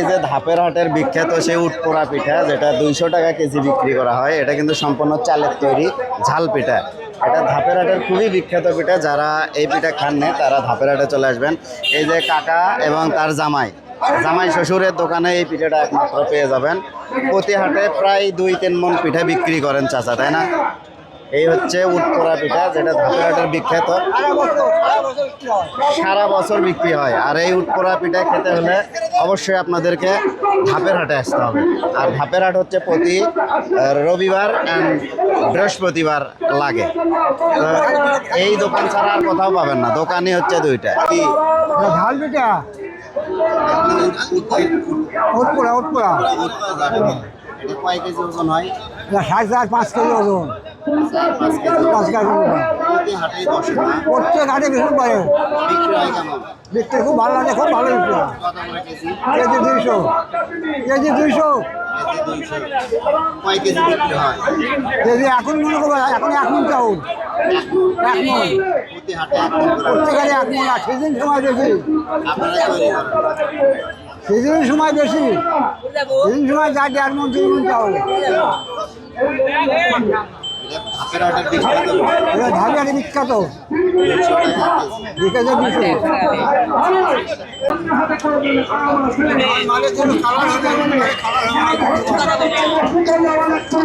এই যে ধাপের হাটের বিখ্যাত সেই উটপোড়া পিঠা, যেটা দুইশো টাকা কেজি বিক্রি করা হয়, এটা কিন্তু সম্পূর্ণ চালের তৈরি ঝাল পিঠা। এটা ধাপের হাটের খুবই বিখ্যাত পিঠা, যারা এই পিঠা খাননি তারা ধাপের হাটে চলে আসবেন। এই যে কাকা এবং তার জামাই জামাই শ্বশুরের দোকানে এই পিঠাটা একমাত্র পেয়ে যাবেন। প্রতি হাটে প্রায় দুই তিন মন পিঠা বিক্রি করেন চাচা, তাই না? এই হচ্ছে উটপোড়া পিঠা যেটা ধাপের হাটের বিখ্যাত। সারা বছর বিক্রি হয়। আর এই উটপোড়া পিঠা খেতে হলে অবশ্যই আপনাদেরকে ধাপের হাটে আসতে হবে। আর ধাপের হাট হচ্ছে প্রতি রবিবার অ্যান্ড বৃহস্পতিবার লাগে। এই দোকান ছাড়া আর কোথাও পাবেন না। দোকানই হচ্ছে দুইটা কি ঝাল পিঠা উৎপোড়া এটা কয় কেজি ওজন হয়? সাড়ে চার পাঁচ কেজি ওজন। প্রত্যেক হাটে বিক্রি খুব ভালো লাগে খুব ভালো বিক্রি কেজি দুইশো কেজি দুইশো কেজি এখন মনে করব এখন এক মন চাউল এক আর সেদিন সময় বেশি। সেদিন সময় বেশি সেদিন সময় যা দেড় মন দুই মন চাউল হাটের বিখ্যাত এটা ঢাবি বিখ্যাত বিখ্যাত দুশো